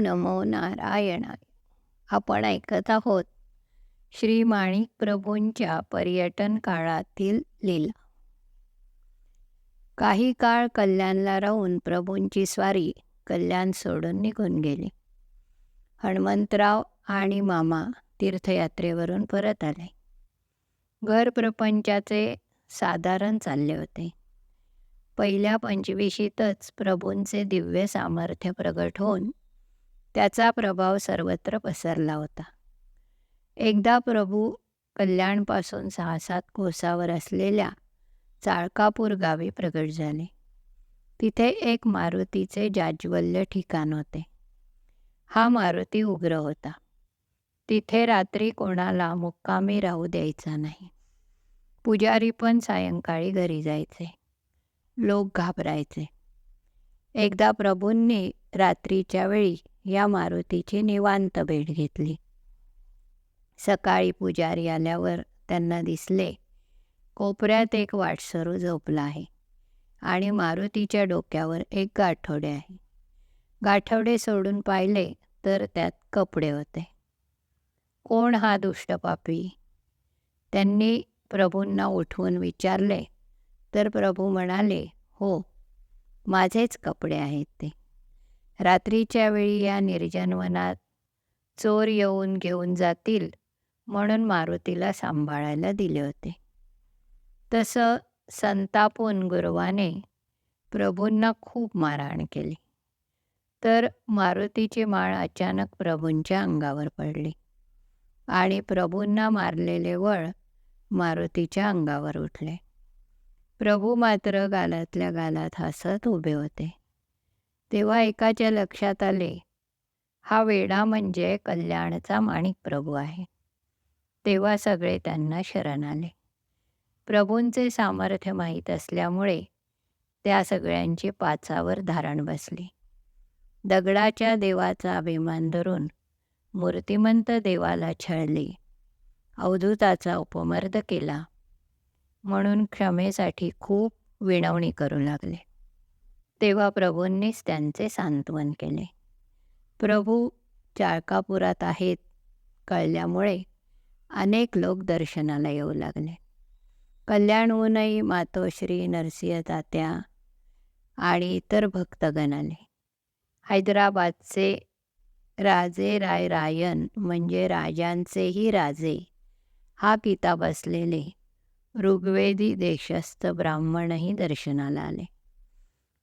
नमो नारायणाय. आपण ऐकत आहोत श्री माणिक प्रभूंच्या पर्यटन काळातील लीला. काही काळ कल्याणला राहून प्रभूंची स्वारी कल्याण सोडून निघून गेली. हनुमंतराव आणि मामा तीर्थयात्रेवरून परत आले. घर प्रपंचाचे साधारण चालले होते. पहिल्या पंचवीशीतच प्रभूंचे दिव्य सामर्थ्य प्रगट होऊन त्याचा प्रभाव सर्वत्र पसरला होता. एकदा प्रभू कल्याणपासून सहा सात कोसावर असलेल्या चाळकापूर गावी प्रगट झाले. तिथे एक मारुतीचे जाज्वल्य ठिकाण होते. हा मारुती उग्र होता. तिथे रात्री कोणाला मुक्कामी राहू द्यायचा नाही. पुजारी पण सायंकाळी घरी जायचे. लोक घाबरायचे. एकदा प्रभूंनी रात्रीच्या वेळी या मारुतीची निवांत भेट घेतली. सकाळी पुजारी आल्यावर त्यांना दिसले कोपऱ्यात एक वाटसरू झोपला आहे आणि मारुतीच्या डोक्यावर एक गाठोडे आहे. गाठवडे सोडून पाहिले तर त्यात कपडे होते. कोण हा दुष्टपापी त्यांनी प्रभूंना उठवून विचारले. तर प्रभू म्हणाले हो माझेच कपडे आहेत ते. रात्रीच्या वेळी या निर्जन वनात चोर येऊन घेऊन जातील म्हणून मारुतीला सांभाळायला दिले होते. तसं संतापून गुरुवाने प्रभूंना खूप मारहाण केली. तर मारुतीची माळ अचानक प्रभूंच्या अंगावर पडली आणि प्रभूंना मारलेले वळ मारुतीच्या अंगावर उठले. प्रभू मात्र गालातल्या गालात हसत उभे होते. तेव्हा एकाच्या लक्षात आले हा वेडा म्हणजे कल्याणचा माणिक प्रभू आहे. तेव्हा सगळे त्यांना शरण आले. प्रभूंचे सामर्थ्य माहीत असल्यामुळे त्या सगळ्यांची पाचावर धारण बसली. दगडाच्या देवाचा अभिमान धरून मूर्तिमंत देवाला छळली. अवधूताचा उपमर्द केला. म्हणून क्षमेसाठी खूप विणवणी करू लागले. तेव्हा प्रभूंनीच त्यांचे सांत्वन केले. प्रभू चाळकापुरात आहेत कळल्यामुळे अनेक लोक दर्शनाला येऊ लागले. कल्याणहूनही मातोश्री नरसिंह तात्या आणि इतर भक्तगण आले. हैदराबादचे राजे राय रायन म्हणजे राजांचेही राजे हा किताब असलेले ऋग्वेदी देशस्थ ब्राह्मणही दर्शनाला आले.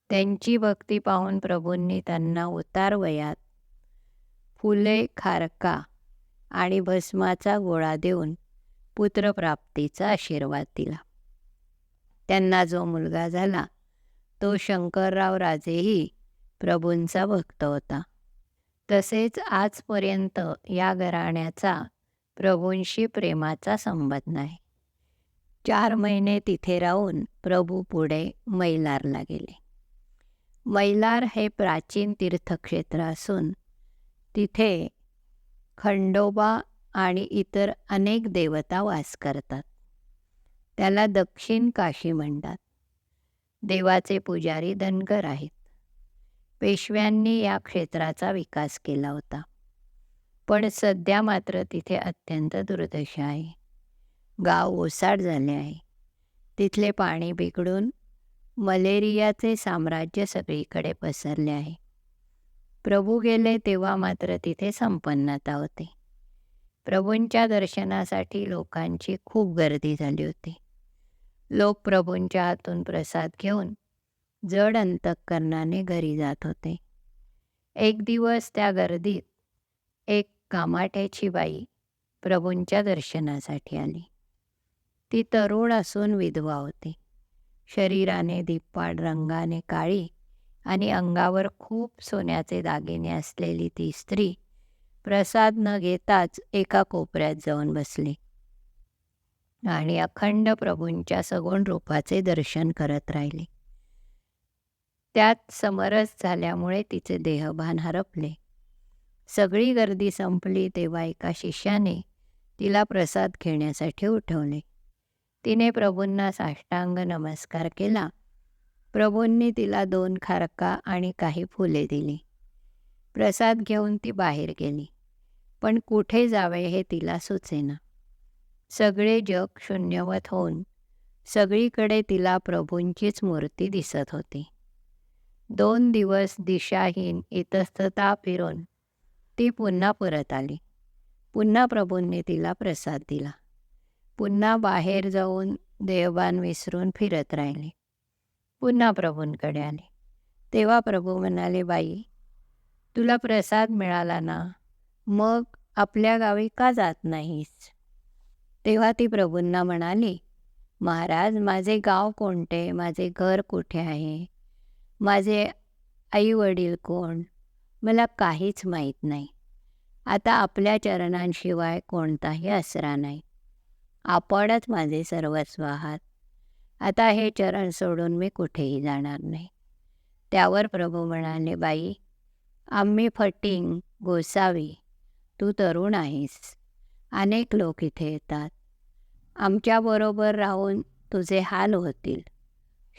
त्यांची भक्ती पाहून प्रभूंनी त्यांना उतार वयात फुले खारका आणि भस्माचा गोळा देऊन पुत्रप्राप्तीचा आशीर्वाद दिला. त्यांना जो मुलगा झाला तो शंकरराव राजेही प्रभूंचा भक्त होता. तसेच आजपर्यंत या घराण्याचा प्रभूंशी प्रेमाचा संबंध नाही चार महिने तिथे राहून प्रभू पुढे मैलारला गेले. मैलार हे प्राचीन तीर्थक्षेत्र असून तिथे खंडोबा आणि इतर अनेक देवता वास करतात. त्याला दक्षिण काशी म्हणतात. देवाचे पुजारी धनगर आहेत. पेशव्यांनी या क्षेत्राचा विकास केला होता. पण सध्या मात्र तिथे अत्यंत दुर्दशा आहे. गाव ओसाड झाले आहे. तिथले पाणी बिघडून मलेरियाचे साम्राज्य सगळीकडे पसरले आहे. प्रभू गेले तेव्हा मात्र तिथे संपन्नता होती. प्रभूंच्या दर्शनासाठी लोकांची खूप गर्दी झाली होती. लोक प्रभूंच्या हातून प्रसाद घेऊन जड अंतकरणाने घरी जात होते. एक दिवस त्या गर्दीत एक कामाट्याची बाई प्रभूंच्या दर्शनासाठी आली. ती तरुण असून विधवा होती. शरीराने दिप्पाड रंगाने काळी आणि अंगावर खूप सोन्याचे दागिने असलेली ती स्त्री प्रसाद न घेताच एका कोपऱ्यात जाऊन बसली आणि अखंड प्रभूंच्या सगुण रूपाचे दर्शन करत राहिली. त्यात समरस झाल्यामुळे तिचे देहभान हरपले. सगळी गर्दी संपली तेव्हा एका शिष्याने तिला प्रसाद घेण्यासाठी उठवले. तिने प्रभूंना साष्टांग नमस्कार केला. प्रभूंनी तिला दोन खारका आणि काही फुले दिली. प्रसाद घेऊन ती बाहेर गेली. पण कुठे जावे हे तिला सुचेना. सगळे जग शून्यवत होऊन सगळीकडे तिला प्रभूंचीच मूर्ती दिसत होती. दोन दिवस दिशाहीन इतस्तता फिरून ती पुन्हा परत आली. पुन्हा प्रभूंनी तिला प्रसाद दिला. पुन्हा बाहेर जाऊन देवबान विसरून फिरत राहिले. पुन्हा प्रभूंकडे आले. तेव्हा प्रभू म्हणाले बाई तुला प्रसाद मिळाला ना? मग आपल्या गावी का जात नाहीस? तेव्हा ती प्रभूंना म्हणाली महाराज माझे गाव कोणते? माझे घर कुठे आहे? माझे आई वडील कोण? मला काहीच माहीत नाही. आता आपल्या चरणांशिवाय कोणताही आसरा नाही. आपणच माझे सर्वस्व आहात आता हे चरण सोडून मी कुठेही जाणार नाही. त्यावर प्रभू म्हणाले बाई आम्ही फटिंग गोसावी तू तरुण आहेस. अनेक लोक इथे येतात. आमच्याबरोबर राहून तुझे हाल होतील.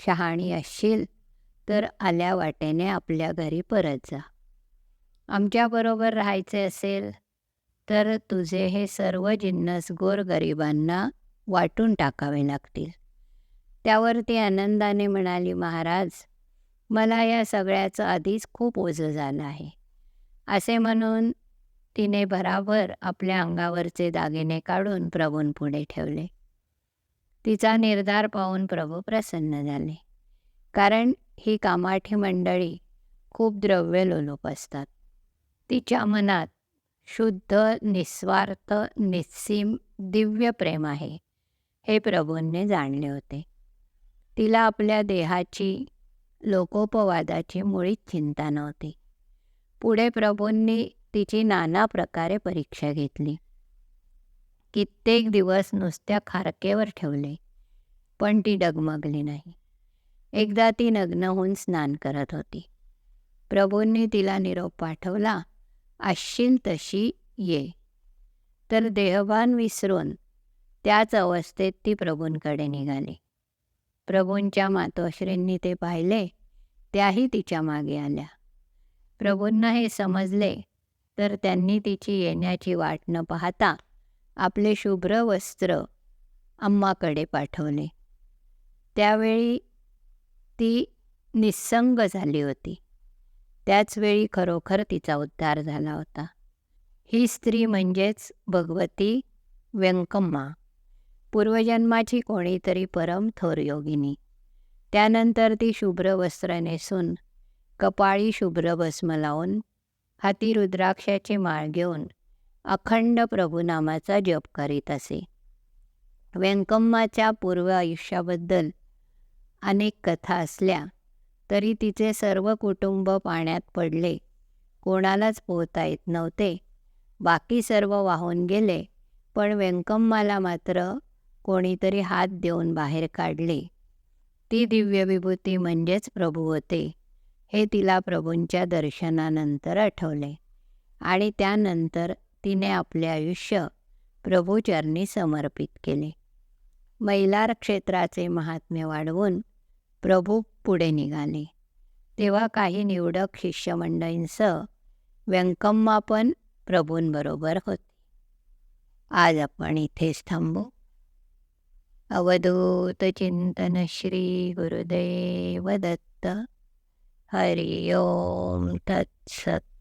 शहाणी असशील तर आल्या वाटेने आपल्या घरी परत जा. आमच्याबरोबर राहायचे असेल तर तुझे हे सर्व जिन्नस गोरगरिबांना वाटून टाकावे लागतील. त्यावर ती आनंदाने म्हणाली महाराज मला या सगळ्याचं आधीच खूप ओझं झालं आहे. असे म्हणून तिने भराभर आपल्या अंगावरचे दागिने काढून प्रभूंपुढे ठेवले. तिचा निर्धार पाहून प्रभू प्रसन्न झाले. कारण ही कामाठी मंडळी खूप द्रव्य लोलोप असतात. तिच्या मनात शुद्ध निस्वार्थ निस्सीम दिव्य प्रेम आहे हे प्रभूंनी जाणले होते. तिला आपल्या देहाची लोकोपवादाची मुळीच चिंता नव्हती. पुढे प्रभूंनी तिची नाना प्रकारे परीक्षा घेतली. कित्येक दिवस नुसत्या खारकेवर ठेवले पण ती डगमगली नाही. एकदा ती नग्न होऊन स्नान करत होती. प्रभूंनी तिला निरोप पाठवला असशील तशी ये. तर देहभान विसरून त्याच अवस्थेत ती प्रभूंकडे निघाली. प्रभूंच्या मातोश्रींनी ते पाहिले त्याही तिच्यामागे आल्या. प्रभूंना हे समजले तर त्यांनी तिची येण्याची वाट न पाहता आपले शुभ्र वस्त्र अम्माकडे पाठवले. त्यावेळी ती निस्संग झाली होती. त्याचवेळी खरोखर तिचा उद्धार झाला होता. ही स्त्री म्हणजेच भगवती व्यंकम्मा. पूर्वजन्माची कोणीतरी परम थोर योगिनी. त्यानंतर ती शुभ्र वस्त्र नेसून कपाळी शुभ्र भस्म लावून हाती रुद्राक्षाची माळ घेऊन अखंड प्रभुनामाचा जप करीत असे. व्यंकम्माच्या पूर्व आयुष्याबद्दल अनेक कथा असल्या तरी तिचे सर्व कुटुंब पाण्यात पडले. कोणालाच पोहता येत नव्हते. बाकी सर्व वाहून गेले पण व्यंकम्माला मात्र कोणीतरी हात देऊन बाहेर काढले. ती दिव्य विभूती म्हणजेच प्रभू होते हे तिला प्रभूंच्या दर्शनानंतर आठवले. आणि त्यानंतर तिने आपले आयुष्य प्रभूचरणी समर्पित केले. मैलार क्षेत्राचे महात्म्य वाढवून प्रभू पुढे निघाले. तेव्हा काही निवडक शिष्यमंडळींसह व्यंकम्मा पण प्रभूंबरोबर होते. आज आपण इथेच थांबू. अवधूत चिंतन श्री गुरुदेव दत्त. हरि ओम तत्सत.